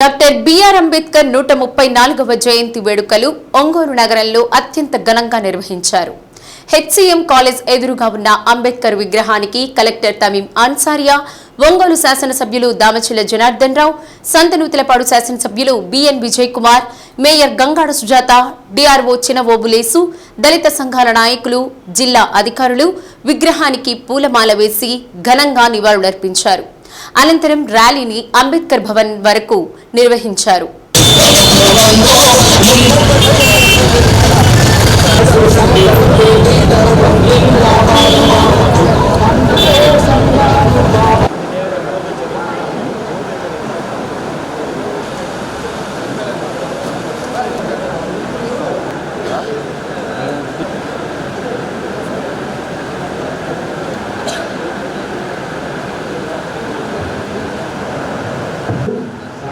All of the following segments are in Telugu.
డాక్టర్ బిఆర్ అంబేద్కర్ నూట ముప్పై నాలుగవ జయంతి వేడుకలు ఒంగోలు నగరంలో అత్యంత ఘనంగా నిర్వహించారు. హెచ్సిఎం కాలేజ్ ఎదురుగా ఉన్న అంబేద్కర్ విగ్రహానికి కలెక్టర్ తమీం అన్సారియా ఒంగోలు శాసనసభ్యులు దామచిల జనార్దన్ రావు సంతనూతలపాడు శాసనసభ్యులు BN Vijay Kumar mayor Gangada Sujatha DRO Chinavobulesu దళిత సంఘాల నాయకులు జిల్లా అధికారులు విగ్రహానికి పూలమాల వేసి ఘనంగా నివాళులర్పించారు. అనంతరం ర్యాలీని అంబేద్కర్ భవన్ వరకు నిర్వహించారు.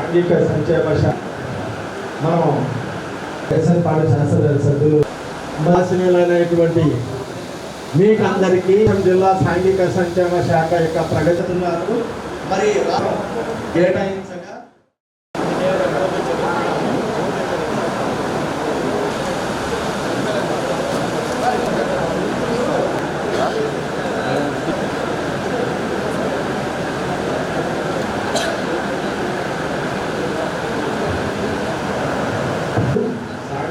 సాంఘిక సంక్షేమ శా- మనం వ్యవసాయ పాఠ శాస్త్ర సభ్యులు అనేటువంటి మీకు అందరికీ జిల్లా సాంఘిక సంక్షేమ శాఖ యొక్క ప్రగతున్నారు మరి కేటాయించారు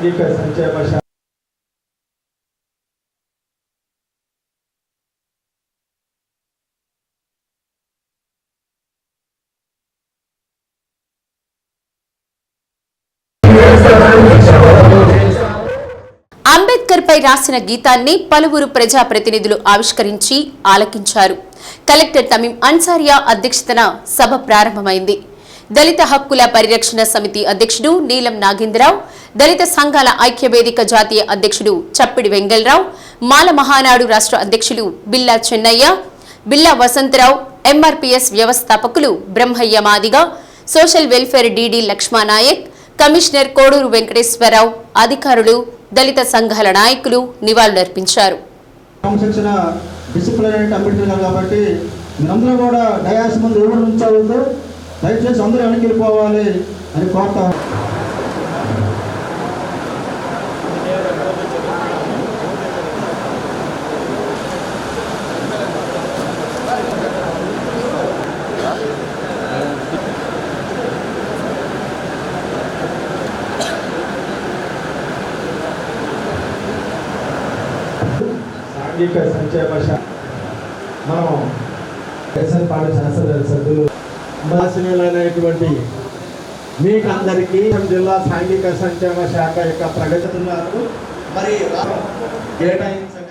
సాంఘిక సంక్షేమ శా- అంబేద్కర్ పై రాసిన గీతాన్ని పలువురు ప్రజాప్రతినిధులు ఆవిష్కరించి ఆలకించారు. కలెక్టర్ తమీం అన్సారియా అధ్యక్షతన సభ ప్రారంభమైంది. దళిత హక్కుల పరిరక్షణ సమితి అధ్యక్షుడు నీలం నాగేంద్రరావు దళిత సంఘాల ఐక్యవేదిక జాతీయ అధ్యక్షుడు చప్పిడి వెంగళరావు మాల మహానాడు రాష్ట్ర అధ్యక్షులు బిల్లా చెన్నయ్య బిల్లా వసంతరావు ఎంఆర్పీఎస్ వ్యవస్థాపకులు Brahmaiah Madiga social welfare DD Lakshmanayak commissioner Koduru Venkateswararao అధికారులు దళిత సంఘాల నాయకులు నివాళులర్పించారు. కాబట్టి కూడా డయాస్ ముందు ఎవరు ఉంచాలో దయచేసి అందరూ వెనక్కి వెళ్ళిపోవాలి అని కోరుతా సాంఘిక సంక్షేమ శా- మనం వ్యవసాయ సభ్యులు. అనేటువంటి మీకు అందరికీ జిల్లా సాంఘిక సంక్షేమ శాఖ యొక్క ప్రగతున్నారు మరి కేటాయించ